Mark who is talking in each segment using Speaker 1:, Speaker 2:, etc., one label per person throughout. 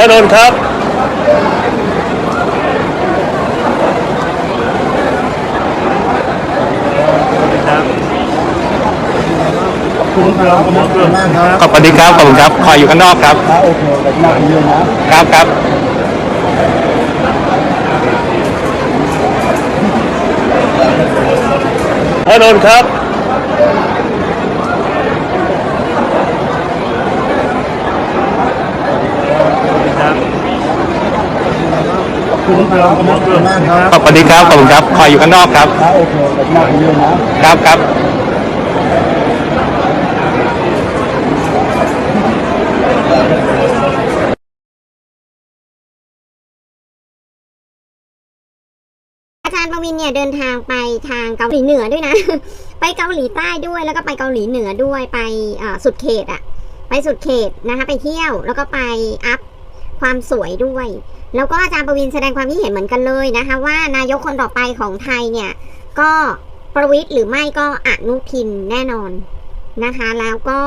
Speaker 1: พระนนท์ครับ
Speaker 2: ขอบคุณดีครับขอบคุณครับคอยอยู่ข้างนอกครับ
Speaker 3: โอเคแบบหนักเลยนะครับ
Speaker 2: ครับ
Speaker 1: พระนนท์ครับ
Speaker 3: ขอบ คุณครับขอบคุณมากครับ
Speaker 2: ขอบคุณดีครับขอบคุณครับคอยอยู่ข้างนอกครับ
Speaker 3: โอเคแบบหนักเลยนะครับ
Speaker 2: ครับ
Speaker 4: อาจารย์ประวินเนี่ยเดินทางไปทางเกาหลีเหนือด้วยนะ ไปเกาหลีใต้ด้วยแล้วก็ไปเกาหลีเหนือด้วยไปเอ่อสุดเขตอะไปสุดเขตนะคะไปเที่ยวแล้วก็ไปอัพความสวยด้วย แล้วก็อาจารย์ประวินแสดงความคิดเห็นเหมือนกันเลยนะคะ ว่านายกคนต่อไปของไทยเนี่ย ก็ประวิทย์หรือไม่ก็อนุทินแน่นอนนะคะ แล้วก็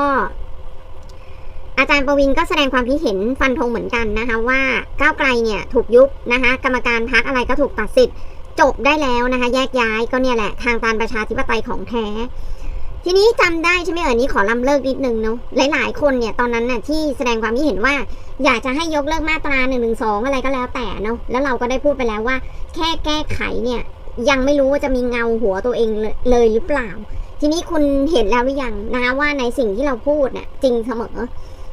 Speaker 4: อาจารย์ประวินก็แสดงความคิดเห็นฟันธงเหมือนกันนะคะ ว่าก้าวไกลเนี่ยถูกยุบนะคะ กรรมการพักอะไรก็ถูกตัดสิทธิ์จบได้แล้วนะคะ แยกย้ายก็เนี่ยแหละทางการประชาธิปไตยของแท้ ทีนี้จำได้ใช่ไหมเอ่ยนี้ขอล้ำเลิกนิดนึงเนาะหลาย ๆ คนเนี่ยตอนนั้นน่ะที่แสดงความคิดเห็นว่า อยากจะให้ยกเลิกมาตรา1นึอะไรก็แล้วแต่เนาะแล้วเราก็ได้พูดไปแล้วว่า แค่แก้ไขเนี่ยยังไม่รู้ว่าจะมีเงาหัวตัวเองเลยเลยหรือเปล่า ทีนี้คุณเห็นแล้วหรือยังนะคะว่าในสิ่งที่เราพูดเนี่ยจริงเสมอ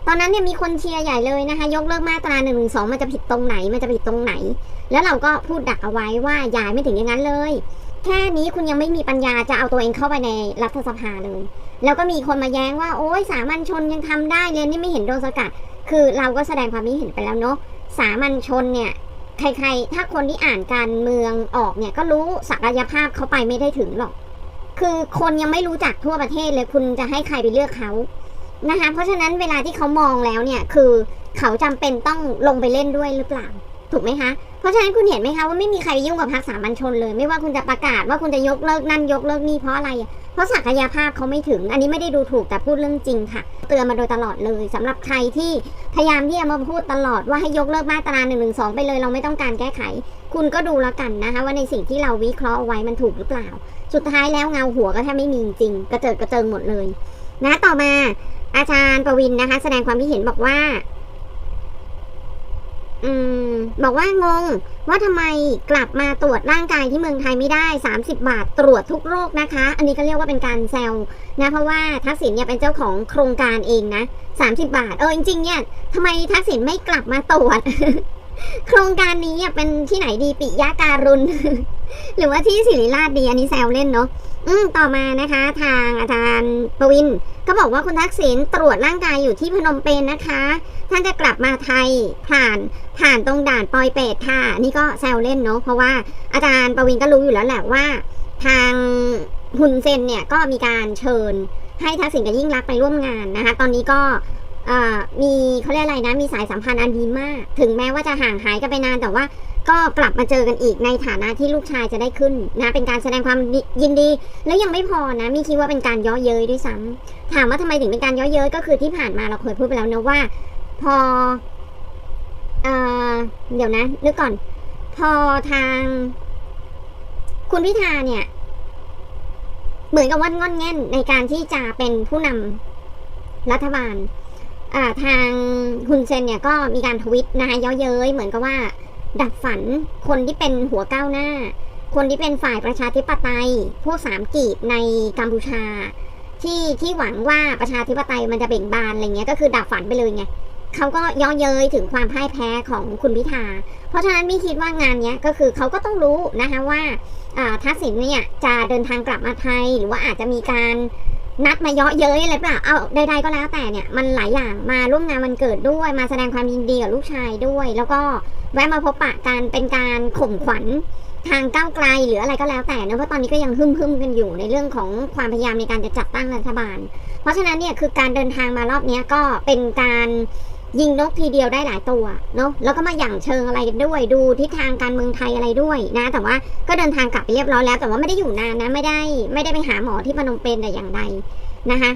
Speaker 4: ตอนนั้นเนี่ยมีคนเชียร์ใหญ่เลยนะคะ ยกเลิกมาตรา1นึมันจะผิดตรงไหนมันจะผิดตรงไหน แล้วเราก็พูดดักเอาไว้ว่าอย่าไม่ถึงอย่างนั้นเลย แค่นี้คุณยังไม่มีปัญญาจะเอาตัวเองเข้าไปในรัฐสภาเลย แล้วก็มีคนมาแย้งว่าโอ้ยสามัญชนยังทำได้เลยนี่ไม่เห็นโดนสกัด คือเราก็แสดงความคิดเห็นไปแล้วเนาะสามัญชนเนี่ยใครๆ ถ้าคนที่อ่านการเมืองออกเนี่ยก็รู้ศักยภาพเขาไปไม่ได้ถึงหรอก คือคนยังไม่รู้จักทั่วประเทศเลยคุณจะให้ใครไปเลือกเขานะคะเพราะฉะนั้นเวลาที่เขามองแล้วเนี่ยคือเขาจำเป็นต้องลงไปเล่นด้วยหรือเปล่า ถูกไหมคะ เพราะฉะนั้นคุณเห็นไหมคะว่าไม่มีใครยุ่งกับพรรคสามัญชนเลย ไม่ว่าคุณจะประกาศว่าคุณจะยกเลิกนั่นยกเลิกนี่เพราะอะไร เพราะศักยภาพเขาไม่ถึง อันนี้ไม่ได้ดูถูกแต่พูดเรื่องจริงค่ะ เตือนมาโดยตลอดเลยสำหรับใครที่พยายามที่จะมาพูดตลอดว่าให้ยกเลิกมาตรา1นึไปเลยเราไม่ต้องการแก้ไข คุณก็ดูแล้วกันนะคะ ว่าในสิ่งที่เราวิเคราะห์ไว้มันถูกหรือเปล่า สุดท้ายแล้วเงาหัวก็แทบไม่มีจริงกระเจิดกระเจิงหมดเลย นะต่อมาอาจารย์ประวินนะคะ แสดงความคิดเห็นบอกว่า อืมบอกว่างง ว่าทำไมกลับมาตรวจร่างกายที่เมืองไทยไม่ได้ 30 บาทตรวจทุกโรคนะคะ อันนี้ก็เรียกว่าเป็นการแซวนะเพราะว่าทักษิณเนี่ยเป็นเจ้าของโครงการเองนะ 30 บาท เออจริงๆเนี่ยทำไมทักษิณไม่กลับมาตรวจ โครงการนี้อะเป็นที่ไหนดีปิยะการุณ หรือว่าที่ศิริราชดีอันนี้แซวเล่นเนาะอืมต่อมานะคะ ทางอาจารย์ประวินก็บอกว่าคุณทักษิณตรวจร่างกายอยู่ที่พนมเปญนะคะ ท่านจะกลับมาไทยผ่านผ่านตรงด่านปอยเปตค่ะ นี่ก็แซวเล่นเนาะเพราะว่าอาจารย์ประวินก็รู้อยู่แล้วแหละว่า ทางฮุนเซนเนี่ยก็มีการเชิญให้ทักษิณกับยิ่งรักไปร่วมงานนะคะ ตอนนี้ก็มีเขาเรียกอะไรนะมีสายสัมพันธ์อันดีมาก ถึงแม้ว่าจะห่างหายกันไปนานแต่ว่า ก็กลับมาเจอกันอีกในฐานะที่ลูกชายจะได้ขึ้นนะเป็นการแสดงความยินดี แล้วยังไม่พอนะมีคิดว่าเป็นการย้อเย้ยด้วยซ้ำถามว่าทำไมถึงเป็นการย้อเย้ยก็คือที่ผ่านมาเราเคยพูดไปแล้วนะว่า พอเอ่อเดี๋ยวนะนึกก่อน พอทาง คุณพิธาเนี่ย เหมือนกับว่างอนแง่นในการที่จะเป็นผู้นำรัฐบาล อ่าทางฮุนเซนเนี่ยก็มีการทวิตนะคะเย้อเย้ยเหมือนกับว่า ดับฝันคนที่เป็นหัวก้าวหน้า คนที่เป็นฝ่ายประชาธิปไตย พวกสามกีบในกัมพูชา ที่ที่หวังว่าประชาธิปไตยมันจะเบ่งบานอะไรเงี้ยก็คือดับฝันไปเลยไงเขาก็ย้อเย้ยถึงความพ่ายแพ้ของคุณพิธา เพราะฉะนั้นมี่คิดว่างานเนี้ยก็คือเขาก็ต้องรู้นะคะว่าอ่าทักษิณเนี่ยจะเดินทางกลับมาไทย หรือว่าอาจจะมีการ นัดมาเยาะเย้ยอะไรเปล่า เอาใดๆก็แล้วแต่เนี่ยมันหลายอย่างมาร่วมงานวันเกิดด้วยมาแสดงความยินดีกับลูกชายด้วย แล้วก็แวะมาพบปะกันเป็นการข่มขวัญทางก้าวไกลหรืออะไรก็แล้วแต่เนะเพราะตอนนี้ก็ยังหึ่มๆกันอยู่ในเรื่องของความพยายามในการจะจัดตั้งรัฐบาล เพราะฉะนั้นเนี่ยคือการเดินทางมารอบนี้ก็เป็นการ ยิงนกทีเดียวได้หลายตัวเนาะแล้วก็มาหยั่งเชิงอะไรด้วยดูทิศทางการเมืองไทยอะไรด้วยนะ แต่ว่าก็เดินทางกลับไปเรียบร้อยแล้ว แต่ว่าไม่ได้อยู่นานนะไม่ได้ไม่ได้ไปหาหมอที่พนมเปญแต่อย่างใดนะคะ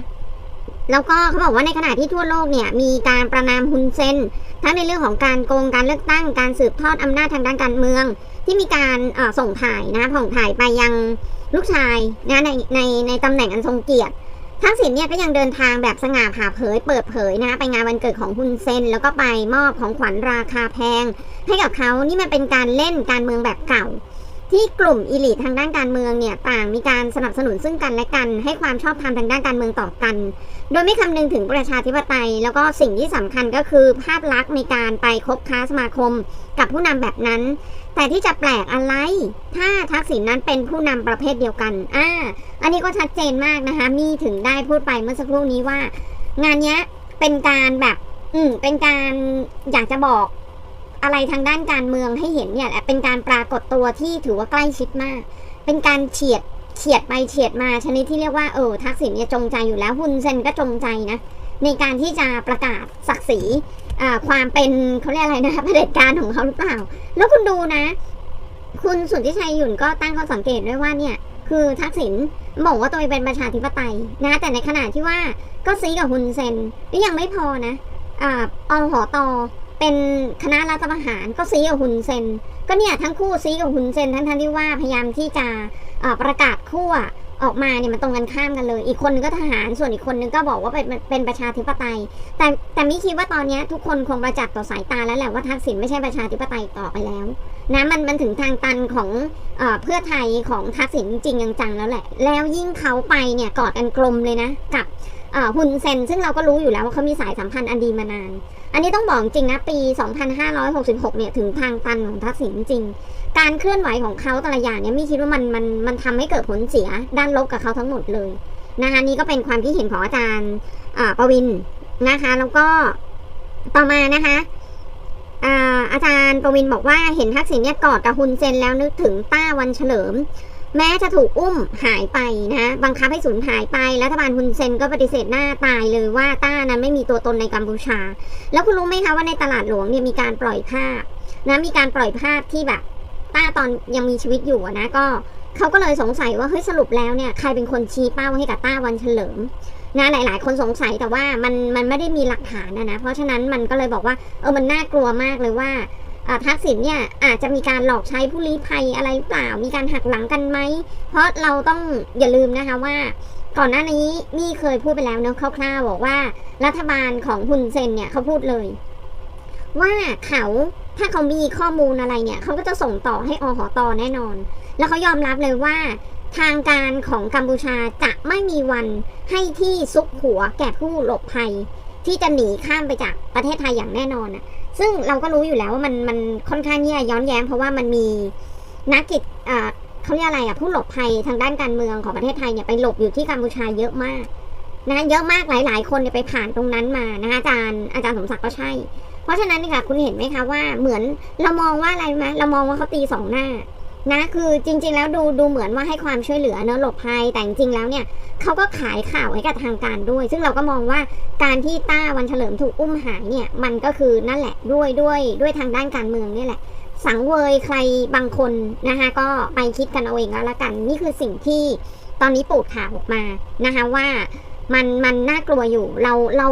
Speaker 4: แล้วก็เขาบอกว่าในขณะที่ทั่วโลกเนี่ยมีการประนามฮุนเซนทั้งในเรื่องของการโกงการเลือกตั้งการสืบทอดอำนาจทางด้านการเมือง ที่มีการส่งถ่ายนะส่งถ่ายไปยังลูกชายนะในในในตำแหน่งอันทรงเกียรติ ทักษิณเนี่ยก็ยังเดินทางแบบสง่าผ่าเผยเปิดเผยนะไปงานวันเกิดของฮุนเซน แล้วก็ไปมอบของขวัญราคาแพง ให้กับเขานี่มันเป็นการเล่นการเมืองแบบเก่า ที่กลุ่มอิลิททางด้านการเมืองเนี่ยต่างมีการสนับสนุนซึ่งกันและกัน ให้ความชอบธรรมทางด้านการเมืองต่อกัน โดยไม่คำนึงถึงประชาธิปไตย แล้วก็สิ่งที่สำคัญก็คือภาพลักษณ์ในการไปคบค้าสมาคม กับผู้นำแบบนั้น แต่ที่จะแปลกอะไร ถ้าทักษิณนั้นเป็นผู้นำประเภทเดียวกัน อ่า อันนี้ก็ชัดเจนมากนะคะ มีถึงได้พูดไปเมื่อสักครู่นี้ว่า งานเนี้ยเป็นการแบบ อืม เป็นการอยากจะบอกอะไรทางด้านการเมืองให้เห็นเนี่ยแหละเป็นการปรากฏตัวที่ถือว่าใกล้ชิดมาก เป็นการเฉียดเฉียดไปเฉียดมาชนิดที่เรียกว่าเออทักษิณเนี่ยจงใจอยู่แล้วฮุนเซนก็จงใจนะ ในการที่จะประกาศศักดิ์ศรีความเป็นเขาเรียกอะไรนะคะเผด็จการของเขาหรือเปล่า แล้วคุณดูนะ คุณสุทธิชัยหยุ่นก็ตั้งข้อสังเกตด้วยว่าเนี่ย คือทักษิณบอกว่าตัวเองเป็นประชาธิปไตยนะ แต่ในขณะที่ว่าก็ซีกับฮุนเซนนี่ยังไม่พอนะอ่าอหอตอเป็นคณะรัฐประหารก็ซีกับฮุนเซนก็เนี่ยทั้งคู่ซีกับฮุนเซนทั้งทั้งที่ว่าพยายามที่จะประกาศขั้ว ออกมาเนี่ยมันตรงกันข้ามกันเลย อีกคนนึงก็ทหารส่วนอีกคนนึงก็บอกว่าเป็นเป็นประชาธิปไตย แต่แต่มิคิดว่าตอนนี้ทุกคนคงประจักษ์ต่อสายตาแล้วแหละว่าทักษิณไม่ใช่ประชาธิปไตยต่อไปแล้ว นะมันมันถึงทางตันของเอเพื่อไทยของทักษิณจริงจังแล้วแหละ แล้วยิ่งเขาไปเนี่ยกอดกันกลมเลยนะ กับเอ่อฮุนเซนซึ่งเราก็รู้อยู่แล้วว่าเขามีสายสัมพันธ์อันดีมานาน อันนี้ต้องบอกจริงนะ ปี 2566 เนี่ยถึงทางตันของทักษิณจริง การเคลื่อนไหวของเขาแต่ละอย่างเนี่ยไม่คิดว่ามันมันมันทำให้เกิดผลเสียด้านลบกับเขาทั้งหมดเลยนะคะนี่ก็เป็นความคิดเห็นของอาจารย์ประวินนะคะ แล้วก็ต่อมานะคะ อาอาจารย์ประวินบอกว่าเห็นทักษิณเนี่ยกอดกับฮุนเซนแล้วนึกถึงต้าวันเฉลิม แม้จะถูกอุ้มหายไปนะบังคับให้สูญหายไป รัฐบาลฮุนเซนก็ปฏิเสธหน้าตายเลยว่าต้านั้นไม่มีตัวตนในกัมพูชา แล้วคุณรู้ไหมคะว่าในตลาดหลวงเนี่ยมีการปล่อยภาพนะมีการปล่อยภาพที่แบบต้าตอนยังมีชีวิตอยู่นะก็เขาก็เลยสงสัยว่าเฮ้ยสรุปแล้วเนี่ยใครเป็นคนชี้เป้าให้กับต้าวันเฉลิม นะหลาย ๆ คนสงสัยแต่ว่ามันมันไม่ได้มีหลักฐานนะนะเพราะฉะนั้นมันก็เลยบอกว่าเออมันน่ากลัวมากเลยว่าทักษิณเนี่ยอาจจะมีการหลอกใช้ผู้ลี้ภัยอะไรหรือเปล่า มีการหักหลังกันไหม เพราะเราต้องอย่าลืมนะคะว่า ก่อนหน้านี้นี่เคยพูดไปแล้วเนอะคร่าวๆบอกว่า รัฐบาลของฮุนเซนเนี่ยเขาพูดเลย ว่าเขาถ้าเขามีข้อมูลอะไรเนี่ยเขาก็จะส่งต่อให้อหอตอแน่นอน แล้วเขายอมรับเลยว่า ทางการของกัมพูชาจะไม่มีวันให้ที่ซุกหัวแก่ผู้หลบภัย ที่จะหนีข้ามไปจากประเทศไทยอย่างแน่นอนน่ะซึ่งเราก็รู้อยู่แล้วว่ามันมันค่อนข้างที่ย้อนแย้งเพราะว่ามันมีนักกิจอ่าเขาเรียกอะไรอะผู้หลบภัยทางด้านการเมืองของประเทศไทยเนี่ยไปหลบอยู่ที่กัมพูชาเยอะมากนะเยอะมากหลาย ๆ คนเนี่ยไปผ่านตรงนั้นมานะคะอาจารย์อาจารย์สมศักดิ์ก็ใช่ เพราะฉะนั้นนี่ค่ะคุณเห็นไหมคะว่าเหมือนเรามองว่าอะไรไหมเรามองว่าเขาตีสองหน้า นะคือจริง ๆ แล้วดูดูเหมือนว่าให้ความช่วยเหลือเนอะหลบภัยแต่จริงๆแล้วเนี่ยเขาก็ขายข่าวให้กับทางการด้วย ซึ่งเราก็มองว่าการที่ต้าวันเฉลิมถูกอุ้มหายเนี่ยมันก็คือนั่นแหละด้วยด้วยด้วยทางด้านการเมืองนี่แหละ สังเวยใครบางคนนะคะก็ไปคิดกันเอาเองแล้วละกัน นี่คือสิ่งที่ตอนนี้ปูดข่าวออกมานะคะว่ามันมันน่ากลัวอยู่เราเรา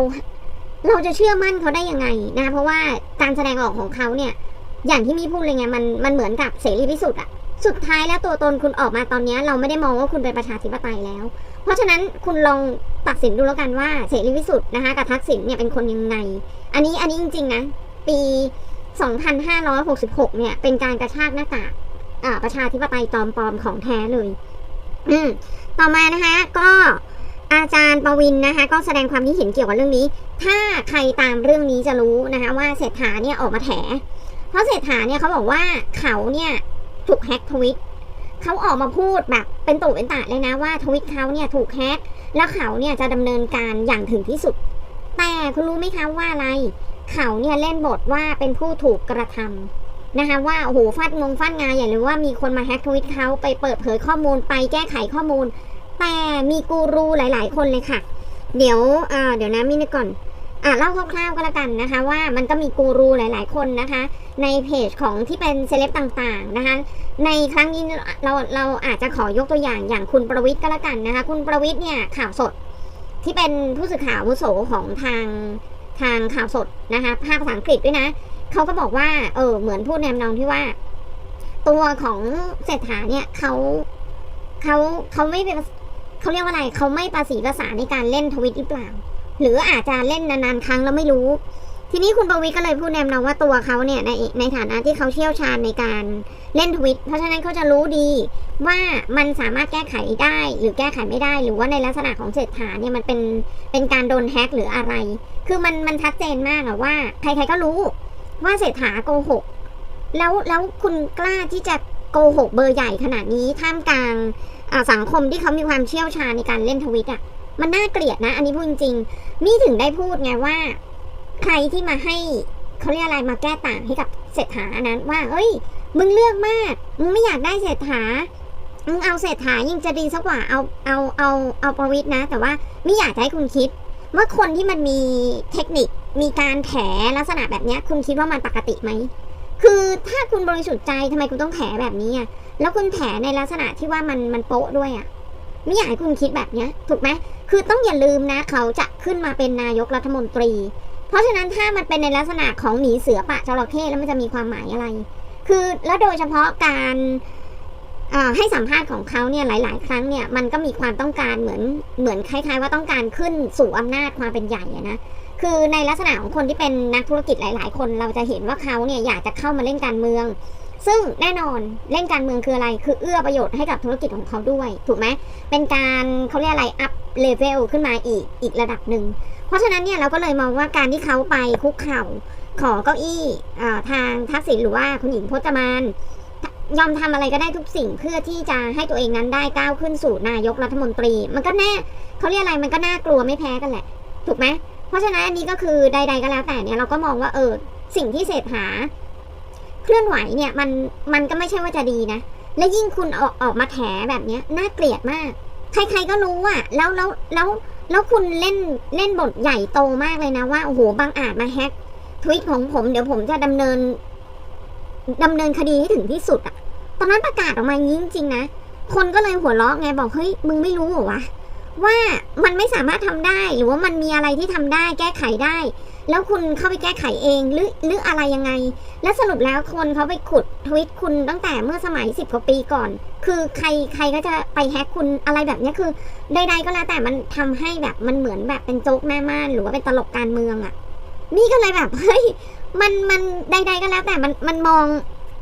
Speaker 4: เราจะเชื่อมั่นเขาได้ยังไงนะคะเพราะว่าการแสดงออกของเขาเนี่ยอย่างที่มีพูดเลยไงมันมันเหมือนกับเสรีพิสุทธิ์อะ สุดท้ายแล้วตัวตนคุณออกมาตอนนี้เราไม่ได้มองว่าคุณเป็นประชาธิปไตยแล้ว เพราะฉะนั้นคุณลองตัดสินดูแล้วกันว่าเสรีพิสุทธิ์นะคะกับทักษิณเนี่ยเป็นคนยังไง อันนี้อันนี้จริง ๆ นะ ปี 2566 เนี่ยเป็นการกระชากหน้ากากประชาธิปไตยตอมปลอมของแท้เลย อืมต่อมานะคะก็อาจารย์ประวินนะคะก็แสดงความคิดเห็นเกี่ยวกับเรื่องนี้ ถ้าใครตามเรื่องนี้จะรู้นะคะว่าเศรษฐาเนี่ยออกมาแถ เพราะเศรษฐาเนี่ยเขาบอกว่าเขาเนี่ย ถูกแฮ็กทวิตเขาออกมาพูดแบบเป็นตู่เป็นตาเลยนะว่าทวิตเขาเนี่ยถูกแฮ็กแล้วเขาเนี่ยจะดำเนินการอย่างถึงที่สุด แต่คุณรู้ไหมคะว่าอะไร เขาเนี่ยเล่นบทว่าเป็นผู้ถูกกระทำนะคะว่าโอ้โหฟาดงงฟาดงานอย่างหรือว่ามีคนมาแฮ็กทวิตเขาไปเปิดเผยข้อมูลไปแก้ไขข้อมูล แต่มีกูรูหลาย ๆ คนเลยค่ะ เดี๋ยวเอ่อเดี๋ยวนะมินก่อน อะเล่าคร่าวๆก็แล้วกันนะคะ ว่ามันก็มีกูรูหลาย ๆ คนนะคะ ในเพจของที่เป็นเซเลบต่างๆนะคะ ในครั้งนี้เราเราอาจจะขอยกตัวอย่างอย่างคุณประวิทย์ก็แล้วกันนะคะ คุณประวิทย์เนี่ยข่าวสดที่เป็นผู้สื่อข่าวอาวุโสของทางทางข่าวสดนะคะภาคภาษาอังกฤษด้วยนะเขาก็บอกว่าเออเหมือนพูดแนมนองที่ว่า ตัวของเศรษฐาเนี่ยเขาเขาเขาไม่เป็นเขาเรียกว่าอะไรเขาไม่ประสีภาษาในการเล่นทวิตหรือเปล่า หรืออาจจะเล่นนานๆครั้งแล้วไม่รู้ ทีนี้คุณประวิก็เลยพูดแนมนองว่าตัวเขาเนี่ยในในฐานะที่เขาเชี่ยวชาญในการเล่นทวิต เพราะฉะนั้นเขาจะรู้ดีว่ามันสามารถแก้ไขได้ หรือแก้ไขไม่ได้ หรือว่าในลักษณะของเศรษฐาเนี่ยมันเป็นเป็นการโดนแฮ็กหรืออะไร คือมันมันชัดเจนมากอะว่าใครๆก็รู้ว่าเศรษฐาโกหก แล้วแล้วคุณกล้าที่จะโกหกเบอร์ใหญ่ขนาดนี้ท่ามกลางสังคมที่เขามีความเชี่ยวชาญในการเล่นทวิตอะ มันน่าเกลียดนะ อันนี้พูดจริงๆนี่ถึงได้พูดไงว่า ใครที่มาให้เขาเรียกอะไรมาแก้ต่างให้กับเศรษฐานั้นว่า เอ้ย มึงเลือกมากมึงไม่อยากได้เศรษฐามึงเอาเศรษฐายิ่งจะดีสักกว่าเอาเอาเอาเอาประวิทย์นะ แต่ว่าไม่อยากให้คุณคิดว่าคนที่มันมีเทคนิคมีการแถลักษณะแบบนี้คุณคิดว่ามันปกติไหมคือถ้าคุณบริสุทธิ์ใจทำไมคุณต้องแถแบบนี้อะแล้วคุณแถในลักษณะที่ว่ามันมันโป๊ะด้วยอะ ไม่อยากให้คุณคิดแบบนี้ถูกไหมคือต้องอย่าลืมนะเขาจะขึ้นมาเป็นนายกรัฐมนตรี เพราะฉะนั้นถ้ามันเป็นในลักษณะของหนีเสือปะจระเข้แล้วมันจะมีความหมายอะไร คือแล้วโดยเฉพาะการให้สัมภาษณ์ของเขาเนี่ยหลาย ๆ ครั้งเนี่ยมันก็มีความต้องการเหมือนเหมือนคล้าย ๆ ว่าต้องการขึ้นสู่อำนาจความเป็นใหญ่นะคือในลักษณะของคนที่เป็นนักธุรกิจหลาย ๆ คน เราจะเห็นว่าเขาเนี่ยอยากจะเข้ามาเล่นการเมือง ซึ่งแน่นอนเล่นการเมืองคืออะไร คือเอื้อประโยชน์ให้กับธุรกิจของเขาด้วย ถูกไหมเป็นการเขาเรียกอะไรอัพเลเวลขึ้นมาอีกอีกระดับหนึ่ง เพราะฉะนั้นเนี่ยเราก็เลยมองว่าการที่เขาไปคุกเข่า ขอเก้าอี้ทางทักษิณหรือว่าคุณหญิงพจมานยอมทำอะไรก็ได้ทุกสิ่งเพื่อที่จะให้ตัวเองนั้นได้ก้าวขึ้นสู่นายกรัฐมนตรี มันก็แน่เขาเรียกอะไรมันก็น่ากลัวไม่แพ้กันแหละ ถูกไหมเพราะฉะนั้นอันนี้ก็คือใด ๆก็แล้วแต่เนี่ยเราก็มองว่าเออสิ่งที่เศรษฐา เคลื่อนไหวเนี่ยมันมันก็ไม่ใช่ว่าจะดีนะ และยิ่งคุณออกออกมาแถแบบเนี้ยน่าเกลียดมาก ใครๆก็รู้อะแล้วแล้วแล้วแล้วคุณเล่นเล่นบทใหญ่โตมากเลยนะว่าโอ้โหบางอาจมาแฮกทวิตของผมเดี๋ยวผมจะดำเนินดำเนินคดีให้ถึงที่สุดอะตอนนั้นประกาศออกมาอย่งจริงนะ คนก็เลยหัวเราะไงบอกเฮ้ยมึงไม่รู้เหรอวะว่ามันไม่สามารถทำได้หรือว่ามันมีอะไรที่ทำได้แก้ไขได้ แล้วคุณเข้าไปแก้ไขเองหรือหรืออะไรยังไง และสรุปแล้วคนเขาไปขุดทวิตคุณตั้งแต่เมื่อสมัยสิบกว่าปีก่อน คือใครใครก็จะไปแฮกคุณอะไรแบบนี้คือใดๆก็แล้วแต่มันทำให้แบบมันเหมือนแบบเป็นโจ๊กหน้าม่านหรือว่าเป็นตลกการเมืองอะ่ะ นี่ก็เลยแบบเฮ้ยมันมันใด ๆก็แล้วแต่มันมันมอง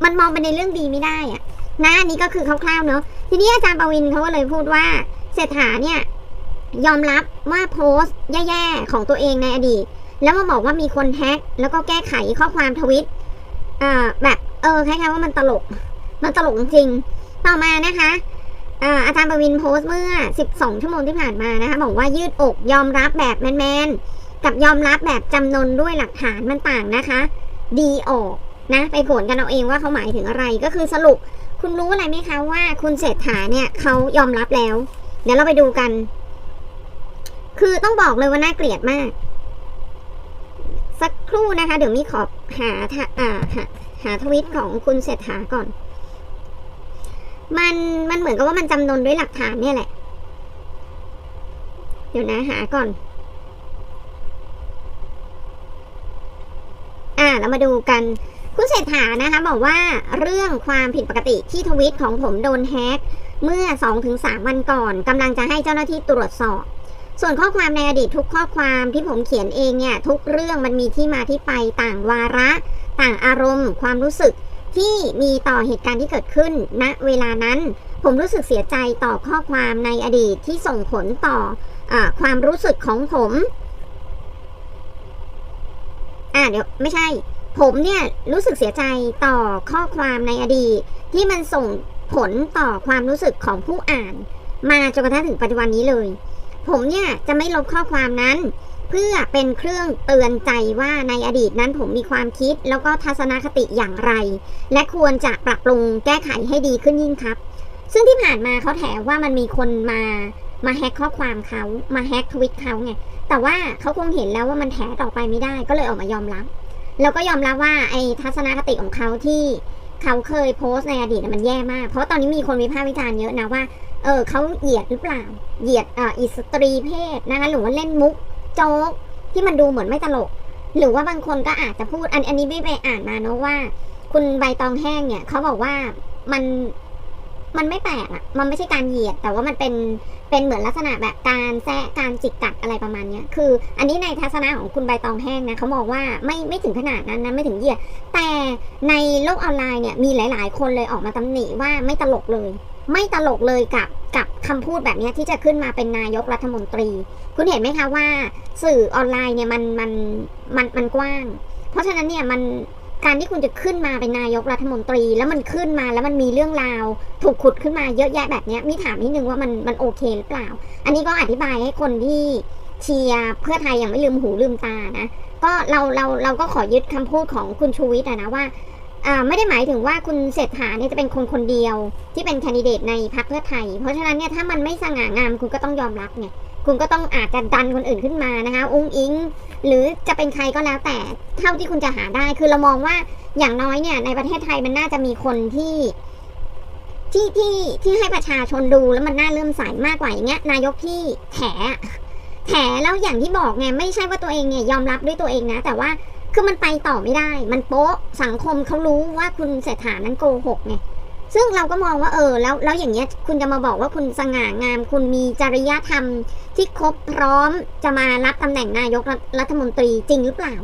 Speaker 4: มันมองไปในเรื่องดีไม่ได้อะ่ะนะอันนี้ก็คือคร่าวๆเนอะทีนี้อาจารย์ปวินเขาก็เลยพูดว่าเศรษฐาเนี่ยยอมรับว่าโพสต์แย่ๆของตัวเองในอดีต แล้วมาบอกว่ามีคนแฮ็กแล้วก็แก้ไขข้อความทวิตอ่าแบบเออคล้ายๆว่ามันตลก มันตลกจริง ต่อมานะคะอาอาจารย์ประวินโพสต์เมื่อ 12 ชั่วโมงที่ผ่านมานะคะบอกว่ายืดอกยอมรับแบบแมนๆ กับยอมรับแบบจำนนด้วยหลักฐานมันต่างนะคะ ดีออกนะไปผลกันเอาเองว่าเขาหมายถึงอะไรก็คือสรุป คุณรู้อะไรไหมคะว่าคุณเศรษฐาเนี่ยเขายอมรับแล้ว เดี๋ยวเราไปดูกัน คือต้องบอกเลยว่าน่าเกลียดมาก สักครู่นะคะ เดี๋ยวมีขอหาทอ่าหาหาทวิตของคุณเศรษฐาก่อน มันมันเหมือนกับว่ามันจำนนด้วยหลักฐานเนี่ยแหละ เดี๋ยวนะหาก่อน อ่าเรามาดูกัน คุณเศรษฐานะคะ บอกว่าเรื่องความผิดปกติที่ทวิตของผมโดนแฮกเมื่อ 2-3 วันก่อนกำลังจะให้เจ้าหน้าที่ตรวจสอบ ส่วนข้อความในอดีตทุกข้อความที่ผมเขียนเองเนี่ยทุกเรื่องมันมีที่มาที่ไปต่างวาระ ต่างอารมณ์ ความรู้สึกที่มีต่อเหตุการณ์ที่เกิดขึ้นณเวลานั้น ผมรู้สึกเสียใจต่อข้อความในอดีตที่ส่งผลต่ออความรู้สึกของผมอ่าเดี๋ยวไม่ใช่ ผมเนี่ยรู้สึกเสียใจต่อข้อความในอดีต ที่มันส่งผลต่อความรู้สึกของผู้อ่าน มาจนกระทั่งถึงปัจจุบันนี้เลย ผมเนี่ยจะไม่ลบข้อความนั้น เพื่อเป็นเครื่องเตือนใจว่าในอดีตนั้นผมมีความคิด แล้วก็ทัศนคติอย่างไร และควรจะปรับปรุงแก้ไขให้ดีขึ้นยิ่งครับ ซึ่งที่ผ่านมาเขาแถว่ามันมีคนมามาแฮกข้อความเขามาแฮกทวิตเขาไงแต่ว่าเขาคงเห็นแล้วว่ามันแถต่อไปไม่ได้ก็เลยออกมายอมรับ แล้วก็ยอมรับว่าไอ้ทัศนคติของเขาที่เขาเคยโพสต์ในอดีตมันแย่มาก เพราะตอนนี้มีคนวิพากษ์วิจารณ์เยอะนะว่า เออเขาเหยียดหรือเปล่า เหยียดอ่าอิสตรีเพศนะคะหรือว่าเล่นมุกโจ๊กที่มันดูเหมือนไม่ตลก หรือว่าบางคนก็อาจจะพูดอันอันนี้ไม่ไปอ่านมาเนอะว่า คุณใบตองแห้งเนี่ยเขาบอกว่ามันมันไม่แปลกอะมันไม่ใช่การเหยียด แต่ว่ามันเป็นเป็นเหมือนลักษณะแบบการแซะการจิกกัดอะไรประมาณเนี้ยคือ อันนี้ในทัศนะของคุณใบตองแห้งนะเขามองว่าไม่ไม่ถึงขนาดนั้นนะไม่ถึงเหยียด แต่ในโลกออนไลน์เนี่ยมีหลาย ๆ คนเลยออกมาตำหนิว่าไม่ตลกเลย ไม่ตลกเลยกับกับคำพูดแบบนี้ที่จะขึ้นมาเป็นนายกรัฐมนตรี คุณเห็นไหมคะว่า สื่อออนไลน์เนี่ยมันมันมันมันกว้าง เพราะฉะนั้นเนี่ยมันการที่คุณจะขึ้นมาเป็นนายกรัฐมนตรี แล้วมันขึ้นมาแล้วมันมีเรื่องราว ถูกขุดขึ้นมาเยอะแยะแบบนี้มีถามนิดนึงว่ามันมันโอเคหรือเปล่า อันนี้ก็อธิบายให้คนที่เชียร์เพื่อไทยอย่างไม่ลืมหูลืมตานะก็เราเราเราก็ขอยึดคำพูดของคุณชูวิทย์นะว่า ไม่ได้หมายถึงว่าคุณเศรษฐาเนี่ยจะเป็นคนคนเดียวที่เป็นแคนดิเดตในพรรคเพื่อไทย เพราะฉะนั้นเนี่ยถ้ามันไม่สง่างามคุณก็ต้องยอมรับไงคุณก็ต้องอาจจะดันคนอื่นขึ้นมานะคะอุ้งอิง หรือจะเป็นใครก็แล้วแต่เท่าที่คุณจะหาได้ คือเรามองว่าอย่างน้อยเนี่ยในประเทศไทยมันน่าจะมีคนที่ที่ที่ที่ให้ประชาชนดูแล้วมันน่าเลื่อมใสมากกว่าอย่างเงี้ย นายกที่แถแถแล้วอย่างที่บอกไงไม่ใช่ว่าตัวเองเนี่ยยอมรับด้วยตัวเองนะ แต่ว่า คือมันไปต่อไม่ได้ มันโป๊ะสังคมเขารู้ว่าคุณเศรษฐานั้นโกหกไงซึ่งเราก็มองว่าเออแล้วแล้วอย่างเงี้ยคุณจะมาบอกว่าคุณสง่างาม คุณมีจริยธรรม ที่ครบพร้อมจะมารับตำแหน่งนายกรัฐมนตรีจริงหรือเปล่า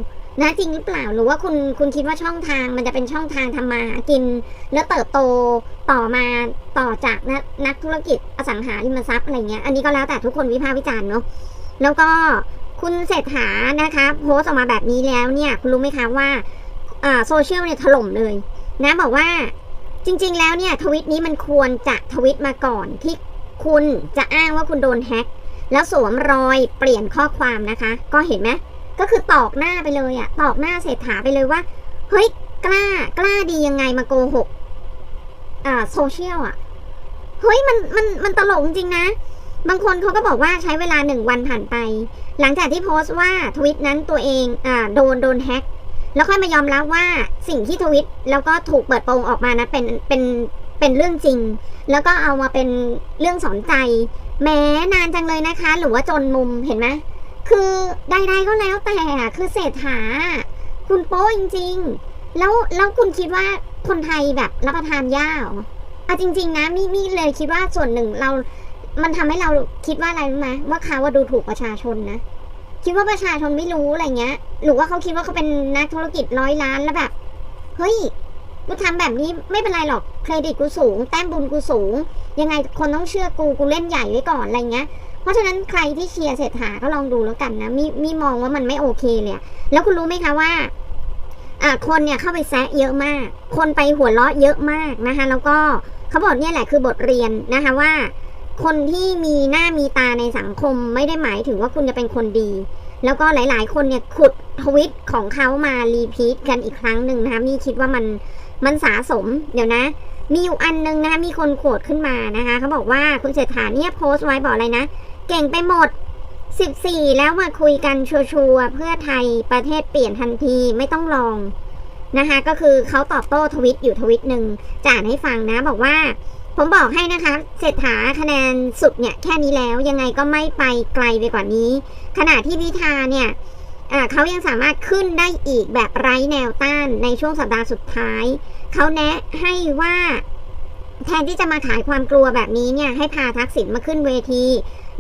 Speaker 4: นะจริงหรือเปล่าหรือว่าคุณคุณคิดว่าช่องทางมันจะเป็นช่องทางทำมาหากิน แล้วเติบโตต่อมาต่อจากนะนักธุรกิจอสังหาริมทรัพย์อะไรเงี้ยอันนี้ก็แล้วแต่ทุกคนวิพากษ์วิจารณ์เนาะแล้วก็ คุณเศรษฐานะคะโพสออกมาแบบนี้แล้วเนี่ยคุณรู้ไหมคะว่าโซเชียลเนี่ยถล่มเลยนะบอกว่าจริง ๆ แล้วเนี่ยทวิตนี้มันควรจะทวิตมาก่อนที่คุณจะอ้างว่าคุณโดนแฮ็กแล้วสวมรอยเปลี่ยนข้อความนะคะ ก็เห็นไหมก็คือตอกหน้าไปเลยอะตอกหน้าเศรษฐาไปเลยว่า เฮ้ยกล้ากล้าดียังไงมาโกหกอ่าโซเชียลอะเฮ้ยมันมันมันตลกจริงนะ บางคนเขาก็บอกว่าใช้เวลาหนึ่งวันผ่านไป หลังจากที่โพสต์ว่าทวิตนั้นตัวเองอโดนโดนแฮ็กแล้วค่อยมายอมรับว่าสิ่งที่ทวิตแล้วก็ถูกเปิดโปงออกมานะเป็นเป็นเป็นเรื่องจริง แล้วก็เอามาเป็นเรื่องสอนใจ แม้นานจังเลยนะคะ หรือว่าจนมุมเห็นไหมคือใดๆก็แล้วแต่คือเศรษฐา คุณโป้จริง ๆ แล้วแล้วคุณคิดว่าคนไทยแบบรับประทานยาเหรอเอาจริง ๆ นะมีมีเลยคิดว่าส่วนหนึ่งเรา มันทำให้เราคิดว่าอะไรรู้ไหมว่าเขาว่าดูถูกประชาชนนะคิดว่าประชาชนไม่รู้อะไรเงี้ย หรือว่าเขาคิดว่าเขาเป็นนักธุรกิจร้อยล้านแล้วแบบเฮ้ยกูทำแบบนี้ไม่เป็นไรหรอกเครดิตกูสูง แต้มบุญกูสูง ยังไงคนต้องเชื่อกูกูเล่นใหญ่ไว้ก่อนอะไรเงี้ย เพราะฉะนั้นใครที่เชียร์เศรษฐาก็ลองดูแล้วกันนะมีมีมองว่ามันไม่โอเคเลยแล้วคุณรู้ไหมคะว่าอ่าคนเนี่ยเข้าไปแซะเยอะมาก คนไปหัวเราะเยอะมากนะคะ แล้วก็เขาบอกเนี่ยแหละคือบทเรียนนะคะว่า คนที่มีหน้ามีตาในสังคมไม่ได้หมายถึงว่าคุณจะเป็นคนดี แล้วก็หลาย ๆ คนเนี่ยขุดทวิตของเขามารีพีทกันอีกครั้งหนึ่งนะคะมีคิดว่ามันมันสะสมเดี๋ยวนะ มีอยู่อันนึงนะคะมีคนโขดขึ้นมานะคะเขาบอกว่าคุณเศรษฐาเนี่ยโพสต์ไว้บอกอะไรนะ เก่งไปหมด 14 แล้วมาคุยกันชัวร์เพื่อไทยประเทศเปลี่ยนทันทีไม่ต้องลองนะคะก็คือเขาตอบโต้ทวิตอยู่ทวิตหนึ่งจ่านให้ฟังนะบอกว่า ผมบอกให้นะคะเศรษฐาคะแนนสุดเนี่ยแค่นี้แล้วยังไงก็ไม่ไปไกลไปกว่านี้ ขณะที่พิธาเนี่ยเขายังสามารถขึ้นได้อีกแบบไร้แนวต้านในช่วงสัปดาห์สุดท้าย เขาแนะให้ว่าแทนที่จะมาขายความกลัวแบบนี้เนี่ยให้พาทักษิณมาขึ้นเวที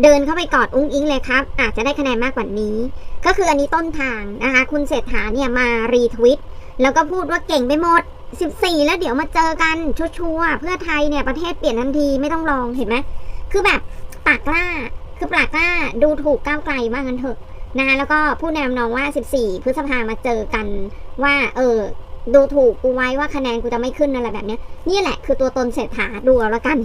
Speaker 4: เดินเข้าไปกอดอุ้งอิงเลยครับ อาจจะได้คะแนนมากกว่านี้ ก็คืออันนี้ต้นทางนะคะ คุณเศรษฐาเนี่ยมารีทวิตแล้วก็พูดว่าเก่งไปหมด 14 แล้วเดี๋ยวมาเจอกันชัวร์เพื่อไทยเนี่ยประเทศเปลี่ยนทันทีไม่ต้องลองเห็นไหมคือแบบปากกล้าคือปากกล้าดูถูกก้าวไกลว่างั้นเถอะนะคะแล้วก็ผู้แนำนองว่า 14 พฤษภามาเจอกันว่า เออ ดูถูกกูไว้ว่าคะแนนกูจะไม่ขึ้นอะไรแบบนี้นี่แหละคือตัวตนเศรษฐาดูเอาละกัน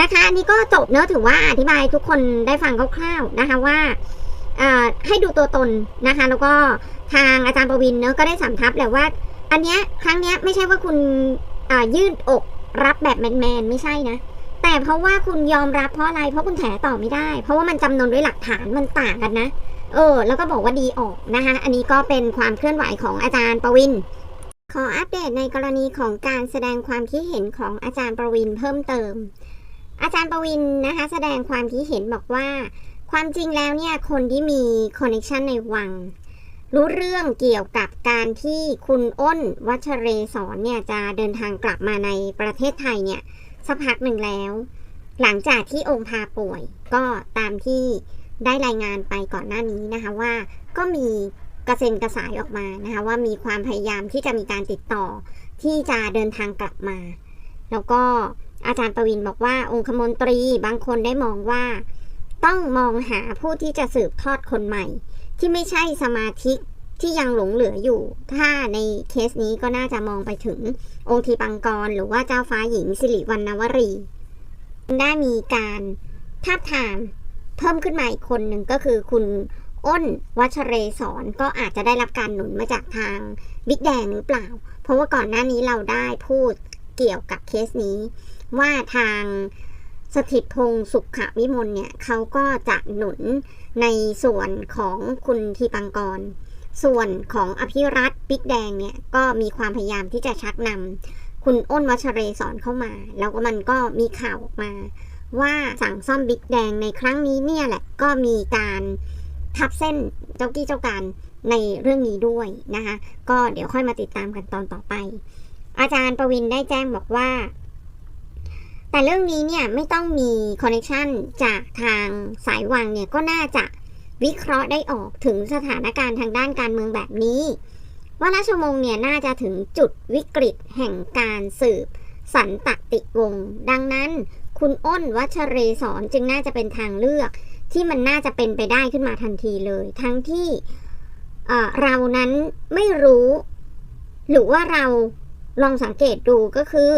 Speaker 4: นะคะอันนี้ก็จบเนอะถือว่าอธิบายทุกคนได้ฟังคร่าวๆนะคะว่าอ่าให้ดูตัวตนนะคะ แล้วก็ทางอาจารย์ประวินเนอะก็ได้สำทับแหละว่า อันเนี้ยครั้งเนี้ยไม่ใช่ว่าคุณอ่ายืดอกรับแบบแมนๆไม่ใช่นะ แต่เพราะว่าคุณยอมรับเพราะอะไร เพราะคุณแถต่อไม่ได้ เพราะว่ามันจำนวนด้วยหลักฐานมันต่างกันนะ เออ แล้วก็บอกว่าดีออกนะคะ อันนี้ก็เป็นความเคลื่อนไหวของอาจารย์ประวิน ขออัปเดตในกรณีของการแสดงความคิดเห็นของอาจารย์ประวินเพิ่มเติม อาจารย์ประวินนะคะ แสดงความคิดเห็นบอกว่า ความจริงแล้วเนี่ยคนที่มีคอนเนคชันในวัง รู้เรื่องเกี่ยวกับการที่คุณอ้นวัชเรศรเนี่ยจะเดินทางกลับมาในประเทศไทยเนี่ยสักพักหนึ่งแล้ว หลังจากที่องค์พาป่วย ก็ตามที่ได้รายงานไปก่อนหน้านี้นะคะว่าก็มีกระเซ็นกระสายออกมานะคะว่ามีความพยายามที่จะมีการติดต่อที่จะเดินทางกลับมา แล้วก็อาจารย์ประวินบอกว่าองคมนตรีบางคนได้มองว่า ต้องมองหาผู้ที่จะสืบทอดคนใหม่ ที่ไม่ใช่สมาชิกที่ยังหลงเหลืออยู่ ถ้าในเคสนี้ก็น่าจะมองไปถึงองค์ทีปังกร หรือว่าเจ้าฟ้าหญิงสิริวัณณวรี ได้มีการทาบทามเพิ่มขึ้นมาอีกคนหนึ่งก็คือคุณอ้นวัชเรศรก็อาจจะได้รับการหนุนมาจากทางบิ๊กแดงหรือเปล่า เพราะว่าก่อนหน้านี้เราได้พูดเกี่ยวกับเคสนี้ ว่าทางสถิตพงศ์สุขวิมลเนี่ยเขาก็จะหนุน ในส่วนของคุณทีปังกร ส่วนของอภิรัตน์บิ๊กแดงเนี่ยก็มีความพยายามที่จะชักนำคุณอ้นวัชเรศรเข้ามา แล้วก็มันก็มีข่าวออกมา ว่าสั่งซ่อมบิ๊กแดงในครั้งนี้เนี่ยแหละก็มีการทับเส้นเจ้ากี้เจ้าการในเรื่องนี้ด้วยนะคะ ก็เดี๋ยวค่อยมาติดตามกันตอนต่อไป อาจารย์ประวินได้แจ้งบอกว่า แต่เรื่องนี้เนี่ยไม่ต้องมีคอนเนคชันจากทางสายวังเนี่ยก็น่าจะวิเคราะห์ได้ออกถึงสถานการณ์ทางด้านการเมืองแบบนี้ ว่าราชวงศ์เนี่ยน่าจะถึงจุดวิกฤตแห่งการสืบ สันตติวงศ์ดังนั้น คุณอ้นวัชเรศรจึงน่าจะเป็นทางเลือก ที่มันน่าจะเป็นไปได้ขึ้นมาทันทีเลย ทั้งที่เออเรานั้นไม่รู้ หรือว่าเราลองสังเกตดูก็คือ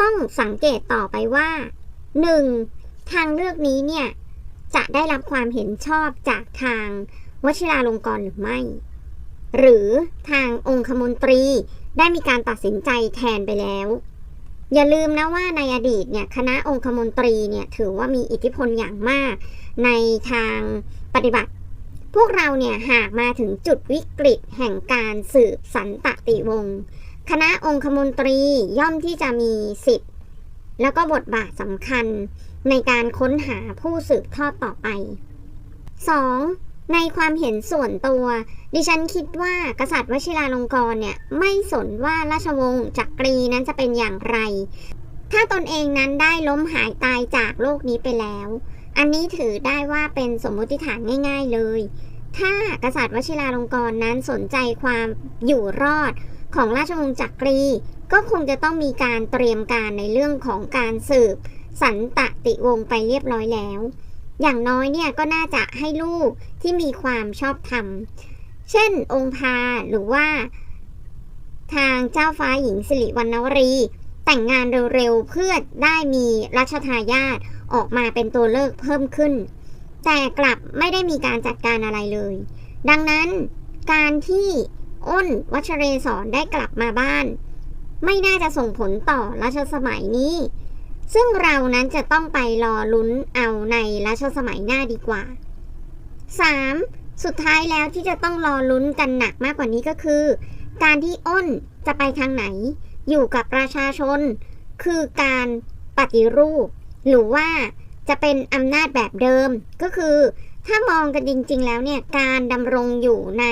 Speaker 4: ต้องสังเกตต่อไปว่าหนึ่งทางเลือกนี้เนี่ย จะได้รับความเห็นชอบจากทางวชิราลงกรณ์หรือไม่ หรือทางองคมนตรีได้มีการตัดสินใจแทนไปแล้ว อย่าลืมนะว่าในอดีตเนี่ยคณะองคมนตรีเนี่ยถือว่ามีอิทธิพลอย่างมาก ในทางปฏิบัติ พวกเราเนี่ยหากมาถึงจุดวิกฤตแห่งการสืบสันตติวงศ์ คณะองคมนตรีย่อมที่จะมีสิทธิ์ แล้วก็บทบาทสำคัญในการค้นหาผู้สืบทอดต่อไป 2. ในความเห็นส่วนตัว ดิฉันคิดว่ากษัตริย์วชิราลงกรณ์เนี่ย ไม่สนว่าราชวงศ์จักรีนั้นจะเป็นอย่างไร ถ้าตนเองนั้นได้ล้มหายตายจากโลกนี้ไปแล้ว อันนี้ถือได้ว่าเป็นสมมติฐานง่าย ๆเลย ถ้ากษัตริย์วชิราลงกรณ์นั้นสนใจความอยู่รอด ของราชวงศ์จักรี ก็คงจะต้องมีการเตรียมการในเรื่องของการสืบ สันตติวงศ์ไปเรียบร้อยแล้ว อย่างน้อยเนี่ยก็น่าจะให้ลูกที่มีความชอบธรรม เช่น องค์พาหรือว่า ทางเจ้าฟ้าหญิงสิริวัณณวรี แต่งงานเร็วๆเพื่อได้มีรัชทายาทออกมาเป็นตัวเลือกเพิ่มขึ้น แต่กลับไม่ได้มีการจัดการอะไรเลย ดังนั้นการที่ อ้น วัชเรศรได้กลับมาบ้าน ไม่น่าจะส่งผลต่อรัชสมัยนี้ ซึ่งเรานั้นจะต้องไปรอลุ้นเอาในรัชสมัยหน้าดีกว่า 3. สุดท้ายแล้วที่จะต้องรอลุ้นกันหนักมากกว่านี้ก็คือ การที่อ้นจะไปทางไหน อยู่กับประชาชน คือการปฏิรูป หรือว่าจะเป็นอำนาจแบบเดิมก็คือ ถ้ามองกันจริง ๆ แล้วเนี่ยการดำรงอยู่ใน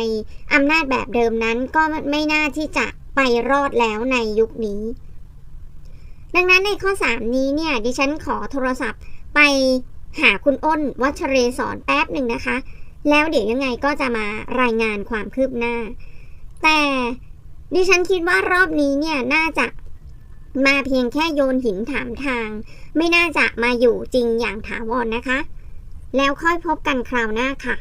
Speaker 4: อำนาจแบบเดิมนั้นก็ไม่น่าที่จะไปรอดแล้วในยุคนี้ ดังนั้นในข้อ 3 นี้เนี่ยดิฉันขอโทรศัพท์ไปหาคุณอ้นวัชเรศรแป๊บหนึ่งนะคะ แล้วเดี๋ยวยังไงก็จะมารายงานความคืบหน้า แต่ดิฉันคิดว่ารอบนี้เนี่ยน่าจะมาเพียงแค่โยนหินถามทาง ไม่น่าจะมาอยู่จริงอย่างถาวรนนะคะ แล้วค่อยพบกันคราวหน้าค่ะ